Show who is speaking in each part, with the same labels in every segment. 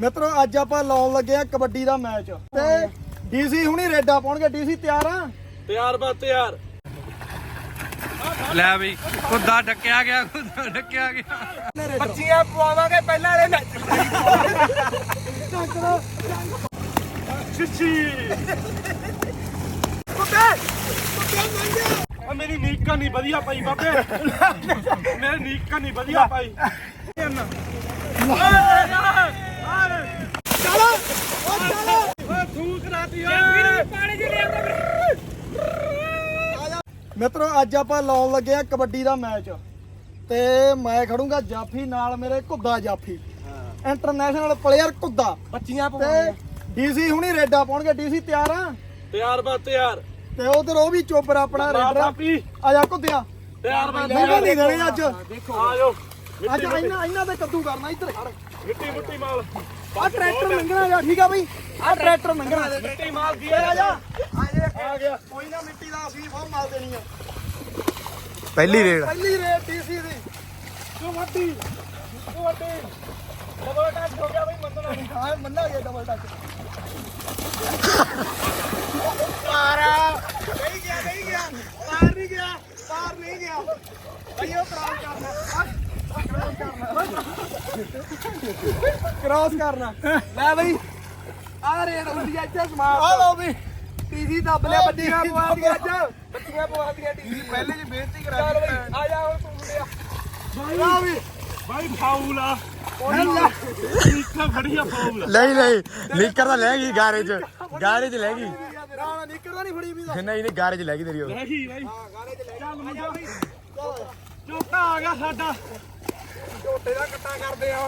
Speaker 1: ਮਿੱਤਰੋ ਅੱਜ ਆਪਾਂ ਲਾਉਣ ਲੱਗੇ ਆ ਕਬੱਡੀ ਦਾ ਮੈਚ। ਤੇ ਡੀਸੀ ਹੁਣੀ ਰੇਡਾ ਪਾਉਣਗੇ। ਡੀਸੀ ਤਿਆਰ ਆ?
Speaker 2: ਤਿਆਰ ਬਾ ਤਿਆਰ।
Speaker 3: ਲੈ ਬਈ ਖੁੱਦਾ ਡੱਕਿਆ ਗਿਆ ਖੁੱਦਾ ਡੱਕਿਆ ਗਿਆ।
Speaker 2: ਬੱਚੀਆਂ ਪਵਾਵਾਂਗੇ ਪਹਿਲਾਂ ਇਹ ਨੱਚ ਛਿੱਛੀ। ਆ ਮੇਰੀ ਨੀਕਾ ਨਹੀਂ ਵਧੀਆ ਪਾਈ ਬਾਬੇ। ਮੇਰੀ ਨੀਕਾ ਨਹੀਂ ਵਧੀਆ ਪਾਈ ਚਲੋ ਓ ਚਲੋ ਓ ਥੂਕ ਰਾਤੀ ਓਏ ਪਾਣੀ ਚ
Speaker 1: ਮਿੱਤਰੋ ਅੱਜ ਆਪਾਂ ਲਾਉਣ ਲੱਗੇ ਆ ਕਬੱਡੀ ਦਾ ਮੈਚ ਤੇ ਮੈਂ ਖੜੂੰਗਾ ਜਾਫੀ ਨਾਲ ਮੇਰੇ ਘੁੱਦਾ ਜਾਫੀ। ਇੰਟਰਨੈਸ਼ਨਲ ਪਲੇਅਰ ਘੁੱਦਾ
Speaker 2: ਬੱਚੀਆਂ
Speaker 1: ਤੇ ਡੀਸੀ ਹੁਣੀ ਰੇਡਾ ਪਾਉਣਗੇ। ਡੀਸੀ ਤਿਆਰ ਆ?
Speaker 2: ਤਿਆਰ ਬਾ ਤਿਆਰ।
Speaker 1: ਤੇ ਉਧਰ ਉਹ ਵੀ ਚੋਪਰ ਆਪਣਾ ਰੇਡਰ ਆ। ਜਾ ਘੁੱਦਿਆ
Speaker 2: ਤਿਆਰ ਬਾ
Speaker 1: ਨਹੀਂ ਨਹੀਂ ਦੇਣੇ ਅੱਜ।
Speaker 2: ਆ ਜਾਓ।
Speaker 1: ਅੱਜ ਇਹਨਾਂ ਇਹਨਾਂ ਦੇ ਕੱਦੂ ਕਰਨਾ ਇੱਧਰ।
Speaker 2: ਮਿੱਟੀ ਮੁੱਟੀ ਮਾਲ।
Speaker 1: ਆ ਟਰੈਕਟਰ ਲੰਘਣਾ ਯਾਰ ਠੀਕ ਆ ਬਈ? ਆ ਟਰੈਕਟਰ ਲੰਘਣਾ।
Speaker 2: ਮਿੱਟੀ ਮਾਲ ਦੀ
Speaker 1: ਆ ਜਾ।
Speaker 2: ਆ ਗਿਆ।
Speaker 1: ਕੋਈ ਨਾ ਮਿੱਟੀ ਦਾ ਅਸੀਂ ਬਹੁਤ ਮਾਲ ਦੇਣੀ ਆ।
Speaker 3: ਪਹਿਲੀ ਰੇਡ
Speaker 1: ਪਹਿਲੀ ਰੇਟ ਡੀਸੀ ਦੀ।
Speaker 2: ਕਬੱਡੀ ਕਬੱਡੀ ਡਬਲ ਟੱਚ ਹੋ ਗਿਆ ਬਈ ਮੰਨਣਾ ਨਹੀਂ।
Speaker 1: ਹਾਂ ਮੰਨਾਂਗੇ ਡਬਲ ਟੱਚ ਨਹੀਂ ਗਿਆ ਨਹੀਂ ਗਿਆ। ਪਾਰ ਨਹੀਂ ਗਿਆ ਪਾਰ ਨਹੀਂ ਗਿਆ। ਅਈਓ ਕ੍ਰਾਸ ਕਰਨਾ। ਕ੍ਰਾਸ ਕਰਨਾ। ਲੈ ਬਈ। ਆ ਰੇਡ ਹੁੰਦੀ ਇੱਥੇ ਸਮਾਨ। ਆ ਲਓ ਵੀ ਟੀਜੀ ਦੱਬ ਲਿਆ ਬੱਚੀਆਂ ਪਵਾ ਦੀਆਂ ਅੱਜ। ਬੱਚੀਆਂ ਪਵਾ ਦੀਆਂ ਟੀਜੀ ਪਹਿਲੇ ਜੀ ਬੇਇੱਜ਼ਤੀ ਕਰਾ ਚੱਲ ਬਈ ਆ ਜਾ ਹੁਣ ਤੂੰ ਮੁੰਡਿਆ। ਆ ਵੀ
Speaker 2: ਬਾਈ। ਫਾਉਲ ਆ।
Speaker 1: ਕੋਈ ਨਾ
Speaker 2: ਨੀਕਾ ਫੜੀਆ ਫਾਉਲ
Speaker 3: ਨਹੀਂ ਨਹੀਂ। ਲੀਕਰ ਤਾਂ ਲੈ ਗਈ ਗਾਰੇ ਚ ਗਾਰੇ ਚ ਲੈ ਗਈ
Speaker 1: ਨਹੀਂ ਫੜੀ ਵੀ ਦਾ
Speaker 3: ਨਹੀਂ ਨਹੀਂ ਗਾਰੇ ਚ ਲੈ ਗਈ ਤੇਰੀ ਉਹ।
Speaker 2: ਰਹੀ ਬਾਈ
Speaker 1: ਹਾਂ ਚ ਲੈ
Speaker 2: ਚੱਲ
Speaker 1: ਆ
Speaker 2: ਮੁੰਡਾ
Speaker 1: ਜਾ ਬਈ। ਚਲੋ
Speaker 2: ਚੋਟਾ ਆ ਗਿਆ ਸਾਡਾ।
Speaker 1: ਝੋਟੇ ਦਾ ਕੱਟਾ ਕਰਦੇ ਆ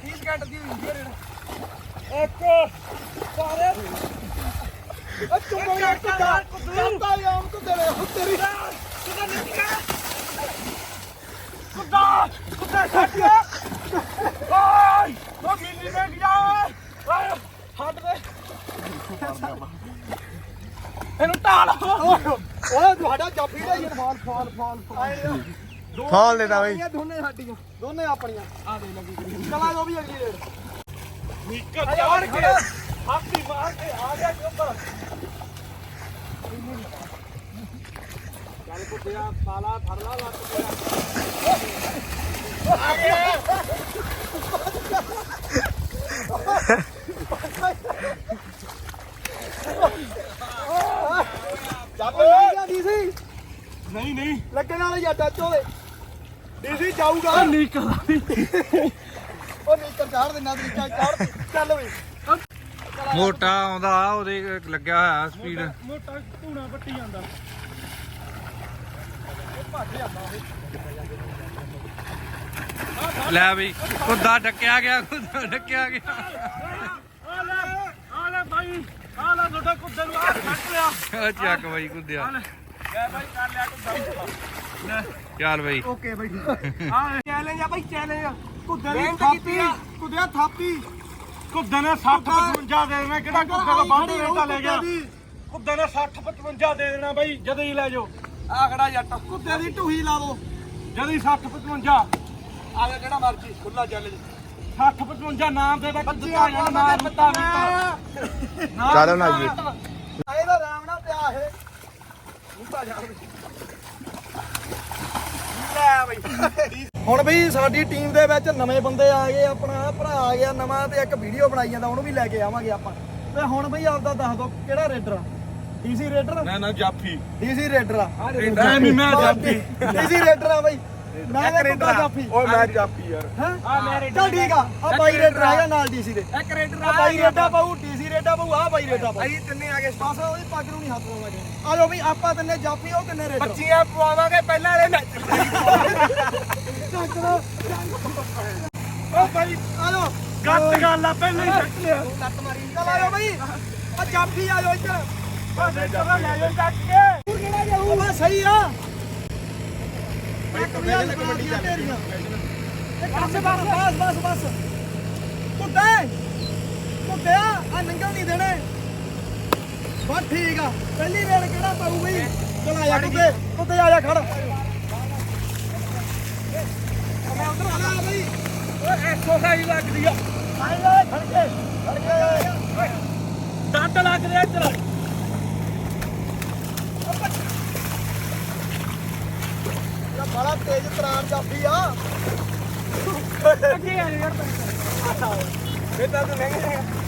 Speaker 1: 30 ਸਕਿੰਟ ਦੀ ਹੈ ਰੇਡ
Speaker 2: ਇੱਕ ਸਾਰੇ
Speaker 1: ਆ ਚੁੰਮੋ ਯਾਰ ਕੁੱਤਾ ਕੁੱਤਾ ਯਾਮ ਕੁੱਤੇ ਨੇ ਹੁਣ ਤੇਰੀ
Speaker 2: ਕੁੱਦਾ ਕੁੱਦਾ ਛੱਡ ਓਏ ਉਹ ਮਿਲੀ ਮੈਂ ਗਿਆ ਓਏ ਹੱਟ ਦੇ। ਇਹਨੂੰ ਟਾਲ
Speaker 1: ਓਏ ਤੁਹਾਡਾ ਜਾਫੀ ਦਾ ਯਾਰ foul foul foul foul.
Speaker 3: Foul ਦੇਤਾ ਬਈ।
Speaker 1: ਇਹ ਦੋਨੇ ਸਾਡੀਆਂ। ਦੋਨੇ ਆਪਣੀਆਂ। ਆ ਦੇ ਲੱਗੀ ਚਲਾ ਜੋ ਵੀ ਅਗਲੀ ਰੇਡ।
Speaker 2: ਨੀਕਾ ਚਾੜ ਕੇ ਹਾਥੀ ਮਾਰ ਕੇ ਆ ਗਿਆ ਚੋਪਰ ਚੱਲ ਕੁੱਤਿਆ ਸਾਲਾ ਲਾ ਲੱਤ
Speaker 1: ਗਿਆ। ਡੀਸੀ
Speaker 2: ਨਹੀਂ ਨਹੀਂ।
Speaker 1: ਲੱਗਣ ਵਾਲੇ ਜਾਂ ਟੱਚ ਹੋਵੇ ਡੀਸੀ ਜਾਊਗਾ।
Speaker 2: ਨੀਕਾ
Speaker 1: ਉਹ ਨੀਕਰ ਚਾੜ ਦੇਣਾ ਤਰੀਕਾ ਚਾੜ ਚੱਲ ਵੀ।
Speaker 3: ਮੋਟਾ ਆਉਂਦਾ ਉਹਦੇ ਲੱਗਿਆ ਹੋਇਆ ਸਪੀਡ
Speaker 2: ਮੋਟਾ ਧੂਣਾ ਪੱਟੀ ਜਾਂਦਾ।
Speaker 3: ਲੈ ਬਈ ਖੁੱਦਾ ਡੱਕਿਆ ਗਿਆ ਖੁੱਦਾ ਡੱਕਿਆ ਗਿਆ।
Speaker 2: ਆ ਲੈ ਆ ਲੈ ਭਾਈ ਆ ਲੈ ਤੁਹਾਡਾ ਕੁੱਤੇ ਨੂੰ ਆ।
Speaker 3: ਉਹ ਚੱਕ ਬਈ ਕੁੱਦਿਆ।
Speaker 2: ਲੈ ਭਾਈ ਕਰ ਲਿਆ ਕੁੱਤਾ
Speaker 3: ਚੱਲ ਬਈ
Speaker 1: ਓਕੇ ਬਈ
Speaker 2: ਆ ਚੈਲੰਜ ਆ। ਭਾਈ ਚੈਲੰਜ ਕੁੱਤੇ ਦੀ ਥਾਪੀ
Speaker 1: ਆ। ਕੁਦਿਆ ਥਾਪੀ।
Speaker 2: ਕੁੱਤੇ ਨੇ 60 55 ਦੇ ਦੇਣਾ ਕਿਹੜਾ ਕੁੱਤੇ ਦਾ ਬਾਹਰ ਰੇਟਾ ਲੈ ਗਿਆ। ਕੁੱਤੇ ਨੇ 60 55 ਦੇ ਦੇਣਾ ਭਾਈ ਜਦੋਂ ਹੀ ਲੈ ਜਾਓ।
Speaker 1: ਆਖੜਾ ਜੱਟ। ਕੁੱਤੇ ਦੀ ਢੂਹੀ ਲਾ ਦੋ।
Speaker 2: ਜਦੋਂ ਹੀ 60 55
Speaker 1: ਆ ਜਾ ਜਿਹੜਾ ਮਰਜ਼ੀ ਖੁੱਲਾ ਚੱਲ
Speaker 2: 60 55 ਨਾਮ ਦੇ ਵਿੱਚ ਦਿੱਤਾ ਜਾਣਾ ਨਾਮ ਦਿੱਤਾ
Speaker 3: ਚੱਲ ਹੁਣ ਆਈਏ
Speaker 1: ਇਹਦਾ ਰਾਮ ਨਾਲ ਪਿਆ ਇਹ ਮੁੱਤਾ ਜਾ ਲੈ ਬਈ ਹੁਣ ਬਈ ਸਾਡੀ ਟੀਮ ਦੇ ਵਿੱਚ ਨਵੇਂ ਬੰਦੇ ਆ ਗਏ ਆਪਣਾ ਭਰਾ ਆ ਗਿਆ ਨਵਾਂ ਤੇ ਇੱਕ ਵੀਡੀਓ ਬਣਾਈ ਜਾਂਦਾ ਉਹਨੂੰ ਵੀ ਲੈ ਕੇ ਆਵਾਂਗੇ ਆਪਾਂ। ਤੇ ਹੁਣ ਬਈ ਆਪਦਾ ਦੱਸ ਦੋ ਕਿਹੜਾ ਰੇਡਰ ਆ? DC raider?
Speaker 2: ਨਾ ਨਾ ਜਾਫੀ।
Speaker 1: ਡੀਸੀ ਰੇਡਰ ਆ।
Speaker 2: ਨਹੀਂ, ਨਹੀਂ, ਮੈਂ ਜਾਫੀ।
Speaker 1: ਡੀਸੀ ਰੇਡਰ ਆ ਬਈ। ਮੈਂ ਤੇ ਕੁੱਤਾ ਜਾਫੀ।
Speaker 2: ਓਏ ਮੈਂ ਜਾਫੀ ਯਾਰ।
Speaker 1: ਹੈਂ?
Speaker 2: ਆ ਮੈਂ ਰੇਡਰ
Speaker 1: ਚੱਲ ਠੀਕ ਆ। ਆ ਬਾਈ ਰੇਡਰ ਹੈਗਾ ਨਾਲ ਡੀਸੀ ਦੇ।
Speaker 2: ਇੱਕ ਰੇਡਰ
Speaker 1: ਆ। ਬਾਈ ਰੇਡਾ ਪਾਉ ਰੇਡਾ ਪਾਉ ਆ ਬਾਈ ਰੇਡਾ ਪਾਉ ਅਸੀਂ ਤਿੰਨੇ ਆ ਗਏ। ਬਸ ਉਹਦੀ ਪੱਗ ਨੂੰ ਨਹੀਂ ਹੱਥ ਲਾਉਣਾ ਆ ਜਾਓ ਵੀ ਆਪਾਂ ਤਿੰਨੇ ਜਾਫੀ ਉਹ ਤਿੰਨੇ ਰੇਡਰ।
Speaker 2: ਬੱਚੀਆਂ ਪਵਾਵਾਂਗੇ ਪਹਿਲਾਂ ਇਹ ਨੱਚ
Speaker 1: ਚੱਕ ਲਓ
Speaker 2: ਓ ਭਾਈ
Speaker 1: ਆ ਜਾਓ।
Speaker 2: ਗੱਤ ਗੱਲ ਆ ਪਹਿਲਾਂ ਹੀ ਛੱਡ ਲਿਆ।
Speaker 1: ਲੱਤ ਮਾਰੀ। ਚੱਲ ਆ ਜਾਓ ਬਈ। ਆ ਜਾਫੀ ਆ ਜਾਓ ਇੱਧਰ।
Speaker 2: ਓ ਰੇਡਰ ਲੈ ਜਾ ਚੱਕ ਕੇ।
Speaker 1: ਤੂੰ ਕਿਹੜਾ ਜਾਊ ਬਸ ਸਹੀ ਆ। ਇੱਕ ਵੀ ਆ ਕਬੱਡੀਆਂ ਤੇਰੀਆਂ। ਇੱਕ ਪਾਸੇ ਬਸ ਬਸ ਬਸ ਬਸ। ਕੁੱਤੇ। ਮੁੰਡਿਆ ਆ ਨੰਗਲ ਨਹੀਂ ਦੇਣੇ। ਬਸ ਠੀਕ ਆ ਪਹਿਲੀ ਰੇਲ ਕਿਹੜਾ ਪਾਉ ਬਈ? ਚਲ ਆ ਜਾ ਕੁੱਤੇ ਕੁੱਤੇ ਆ ਜਾ ਖੜ।
Speaker 2: ਮੈਂ ਉਧਰ ਆ ਜਾ ਬਈ। ਓਏ ਐਕਸਰਸਾਈਜ਼ ਲੱਗਦੀ ਆ। ਆਏ ਓਏ ਖੜ ਕੇ ਖੜ ਕੇ। ਓਏ ਦੰਦ ਲੱਗਦੇ ਆ ਇੱਧਰ।
Speaker 1: ਯਾ ਬੜਾ ਤੇਜ਼ ਤਰਾਮ ਜਾਪੀ ਆ।
Speaker 2: ਅੱਗੇ ਆ ਯਾਰ
Speaker 1: ਪੈਸਾ ਆਹ ਫੇਰ ਤਾਂ ਤੂੰ ਲੰਘ ਜਾਏਗਾ।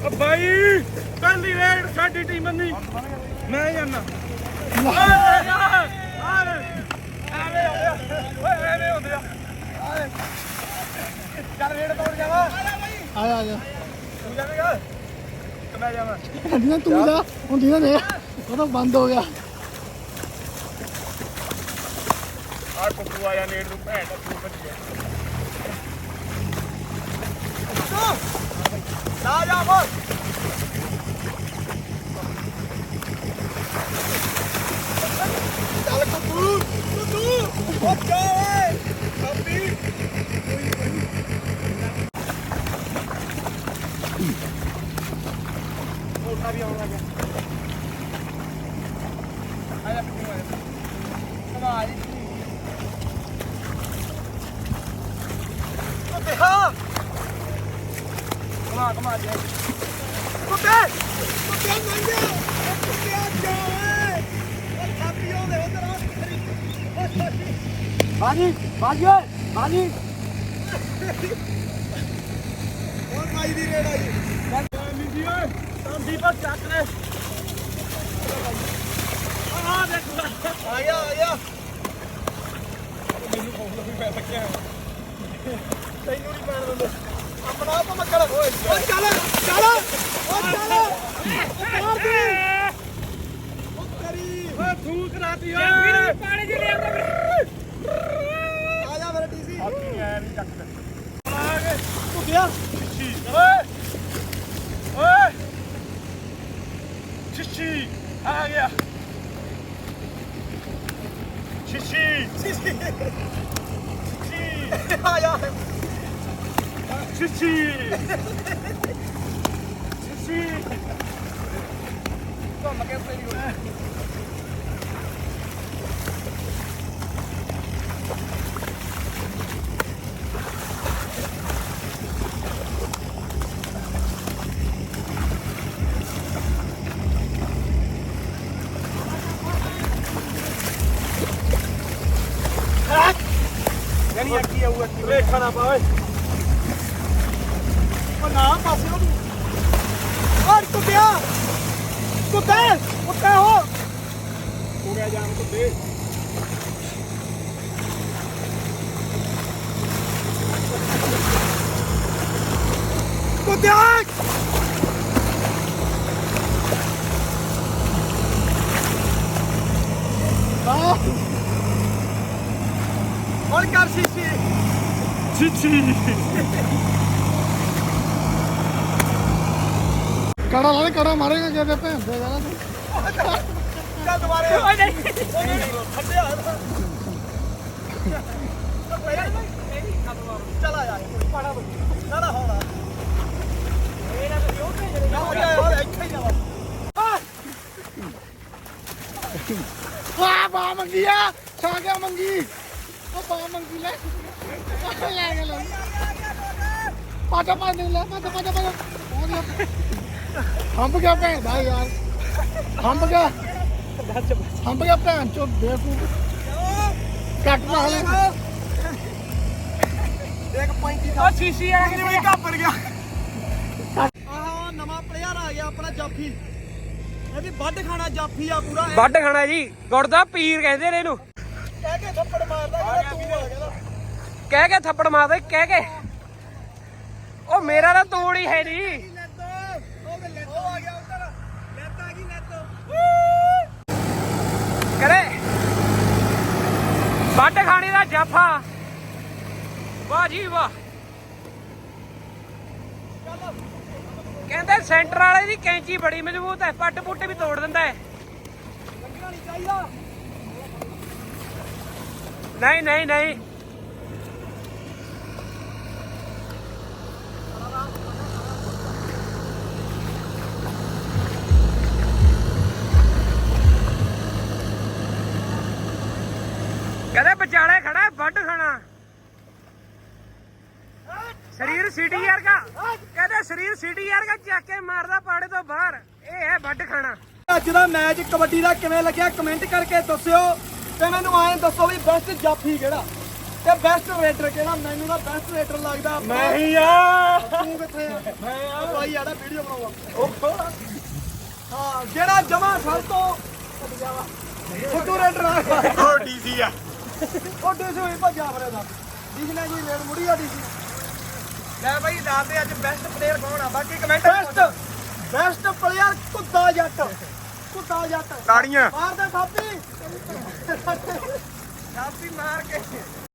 Speaker 2: ਓ ਬਾਈ ਪਹਿਲੀ ਰੇਡ ਸਾਡੀ ਟੀਮ ਨਹੀਂ ਮੈਂ ਹੁੰਦੇ ਆ
Speaker 1: ਚੱਲ ਰੇਡ ਤੋੜ ਜਾਵਾ
Speaker 4: ਆ ਜਾ ਆ ਜਾ
Speaker 1: ਤੂੰ ਜਾਵੇਂਗਾ? ਕਿ ਮੈਂ ਜਾਵਾਂ।
Speaker 4: ਜਿਹਨਾਂ ਤੂੰ ਦਾ ਹੁਣ ਜਿਹਨਾਂ ਨੇ ਉਹ ਤਾਂ ਬੰਦ ਹੋ ਗਿਆ।
Speaker 2: ਆ ਕੁੱਕੂ ਆਇਆ ਨੇੜ ਨੂੰ ਭੈਣ ਦਾ ਤੂੰ ਬੱਜ ਗਿਆ
Speaker 1: ਨਾ ਜਾ ਬੋਲ ਚੱਲ ਕੁੱਕੂ ਕੁੱਕੂ ਉੱਠ ਜਾ ਓਏ ਕੱਪੀ ਮੋਟਾ ਵੀ ਆਉਣ ਲੱਗਾ ਆਇਆ ਪਿੱਛੇ ਆਇਆ ਕਮਾ ਜੀ ਕੁੱਤੇ ਹਾਂ ਕਮਾ ਕਮਾ ਜੀ ਕੁੱਤੇ! ਕੁੱਤੇ ਮੰਗੇ ਕੁੱਤੇ ਆ ਜਾ ਓਏ ਉਹ ਥਾਪੀ ਆਉਂਦੇ ਉਧਰ ਆ
Speaker 2: ਬਾਜੀ ਬਾਜੀ ਓਏ ਬਾਜੀ।
Speaker 1: ਹੋਰ ਮਾਈ ਦੀ ਰੇਡ ਆਈ।
Speaker 2: ਮਿੰਦੀ ਓਏ ਸੰਦੀਪ ਚੱਕ ਲੈ। ਆ ਦੇਖ
Speaker 1: ਆ ਗਿਆ ਆ ਗਿਆ ਤੈਨੂੰ ਨਹੀਂ ਪੈਣ ਦਿੰਦੇ। ਆਪਣਾ ਆਪ ਮੱਕੜ ਓਏ ਓ ਚੱਲ ਚੱਲ ਓ ਚੱਲ ਮਾਰ ਦੇ ਓ ਕਰੀ
Speaker 2: ਓਏ ਤੂੰ ਕਰਾਤੀ, ਓਏ। ਪਾਣੀ ਜੀ ਲੈ
Speaker 1: ਆ ਜਾ ਮੇਰਾ ਡੀਸੀ
Speaker 2: ਆਪੀ ਐ ਨਹੀਂ ਚੱਕਦਾ ਆ ਗਏ
Speaker 1: ਕੁੱਤਿਆ
Speaker 2: ਓਏ ਓਏ ਛਿੱਛੀ ਆ ਗਿਆ ਛਿੱਛੀ ਛਿੱਛੀ
Speaker 1: ਆ ਜਾ
Speaker 2: ਛਿੱਛੀ ਛਿੱਛੀ
Speaker 1: ਘੁੰਮ ਕੇ ਤੇਰੀ ਓਏ
Speaker 2: ਯਾਨੀ ਅੱਗੀ ਆਊ ਅੱਗੀ ਰੇਖਾ ਨਾ ਪਾਵੇ।
Speaker 1: ਓ ਨਾ ਪਾਸੇ ਉਹ ਓਏ ਕੁੱਤਿਆ ਕੁੱਤੇ ਕੁੱਤੇ ਹੋ।
Speaker 2: ਹੋ ਗਿਆ ਜਾਮ ਕੁੱਤੇ
Speaker 1: ਕੁੱਤਿਆ
Speaker 4: ਆ
Speaker 1: ਹੁਣ ਕਰ ਸੀਸੀ
Speaker 2: ਛਿੱਛੀ
Speaker 4: ਕੜਾ ਲਾ ਕੜਾ ਮਾਰੇਗਾ ਕਿਤੇ ਭੈਣ ਦੇ ਜਾਣਾ ਤੂੰ।
Speaker 1: ਚੱਲ ਦੁਬਾਰੇ। ਓਏ ਨਹੀਂ। ਖੱਡਿਆ ਚਲ ਆ ਜਾ ਪਾੜਾ ਨਾ ਨਾ ਹੋਣਾ। ਇਹ ਨਾ ਤੇ ਉਹ ਤੇ ਨਾ ਗਿਆ ਇੱਥੇ ਹੀ ਜਾਵਾ
Speaker 4: ਆ ਬਾ ਮੰਗੀ ਆ। ਛਾ ਗਿਆ ਮੰਗੀ। ਲੈ। ਲੈ ਲੈ ਪਾ ਦੇ ਲੈ ਹੰਬ ਗਿਆ ਭੈਣ ਦਾ ਯਾਰ। ਹੰਬ ਗਿਆ। ਹੰਬ ਗਿਆ ਭੈਣ ਚੋ ਬੇਵਕੂਫ। ਕੱਟ ਨਾ ਹਲੇ
Speaker 1: ਦੇਖ 35
Speaker 2: ਉਹ ਛਿੱਛੀ ਆ
Speaker 1: ਕਿੰਨੀ ਵੀ ਘਾਪਰ ਗਿਆ? ਆਹ ਨਵਾਂ ਪਲੇਅਰ ਆ ਗਿਆ ਆਪਣਾ ਜਾਫੀ। ਇਹ ਵੀ ਵੱਢ ਖਾਣਾ ਜਾਫੀ ਆ ਪੂਰਾ।
Speaker 3: ਵੱਡ ਖਾਣਾ ਜੀ। ਗੁੜ ਦਾ ਪੀਰ ਕਹਿੰਦੇ ਨੇ ਇਹਨੂੰ।
Speaker 1: ਕਹਿ ਕੇ ਥੱਪੜ ਮਾਰਦਾ ਜਿਹੜਾ ਤੂੰ ਆ ਗਿਆ ਨਾ
Speaker 3: ਕਹਿ ਕੇ ਥੱਪੜ ਮਾਰਦੇ ਕਹਿ ਕੇ। ਉਹ ਮੇਰਾ ਤਾਂ ਤੋੜ ਹੀ ਹੈ ਨਹੀਂ। ਕਰੇ। ਵੱਡ ਖਾਣੇ ਦਾ ਜਾਫਾ। ਵਾਹ ਜੀ ਵਾਹ। ਕਹਿੰਦੇ ਸੈਂਟਰ ਵਾਲੇ ਦੀ ਕੈਂਚੀ ਬੜੀ ਮਜ਼ਬੂਤ ਹੈ ਪੱਟ ਪੁੱਟ ਵੀ ਤੋੜ ਦਿੰਦਾ ਹੈ
Speaker 1: ਲੱਗਣਾ ਨਹੀਂ ਚਾਹੀਦਾ।
Speaker 3: ਨਹੀਂ ਨਹੀਂ ਨਹੀਂ। ਖੜਾ ਵੱਢ ਖਾਣਾ। ਸਰੀਰ ਸਿਟੀ ਯਾਰ ਸਰੀਰ ਸਿਟੀ ਯਾਰ ਦਾ ਮਾਰਦਾ ਪਾੜੇ ਤੋਂ ਬਾਹਰ। ਇਹ ਹੈ ਵੱਢ ਖਾਣਾ।
Speaker 1: ਅੱਜ ਦਾ ਮੈਚ ਕਬੱਡੀ ਦਾ ਕਿਵੇਂ ਲੱਗਿਆ? ਕਮੈਂਟ ਕਰਕੇ ਦੱਸਿਓ। ਤੇ ਮੈਨੂੰ ਐਂ ਦੱਸੋ ਵੀ ਬੈਸਟ ਜਾਫੀ ਕਿਹੜਾ? ਤੇ ਬੈਸਟ ਰੇਡਰ ਕਿਹੜਾ? ਮੈਨੂੰ ਤਾਂ ਬੈਸਟ ਰੇਡਰ ਲੱਗਦਾ।
Speaker 2: ਮੈਂ ਹੀ ਆ।
Speaker 1: ਤੂੰ ਕਿੱਥੇ ਆ? ਮੈਂ ਆ। ਭਾਈ ਆੜਾ ਵੀਡੀਓ ਬਣਾਉਂਦਾ ਹਾਂ ਜਿਹੜਾ ਜਮਾ ਸਭ ਤੋਂ ਫੁੱਟੂ ਰੇਡਰ ਆ।
Speaker 2: ਉਹ ਡੀਸੀ ਆ।
Speaker 1: ਉਹ ਡੀਸੀ ਹੋਈ ਭੱਜਿਆ ਫਰੇ ਦਾ ਡੀਸੀ ਨੇ ਜੀ ਰੇਡ ਮੁੜੀ ਆ ਡੀਸੀ। ਲੈ ਭਾਈ ਦੱਸਦੇ ਅੱਜ ਬੈਸਟ ਪਲੇਅਰ ਕੌਣ ਆ? ਬਾਕੀ ਕਮੈਂਟ ਬੈਸਟ ਬੈਸਟ ਪਲੇਅਰ ਕੁੱਤਾ ਜੱਟ। ਕੁੱਤਾ ਜੱਟ।
Speaker 2: ਤਾੜੀਆਂ।
Speaker 1: ਮਾਰ ਦੇ ਥਾਪੀ ਥਾਪੀ ਮਾਰ ਕੇ।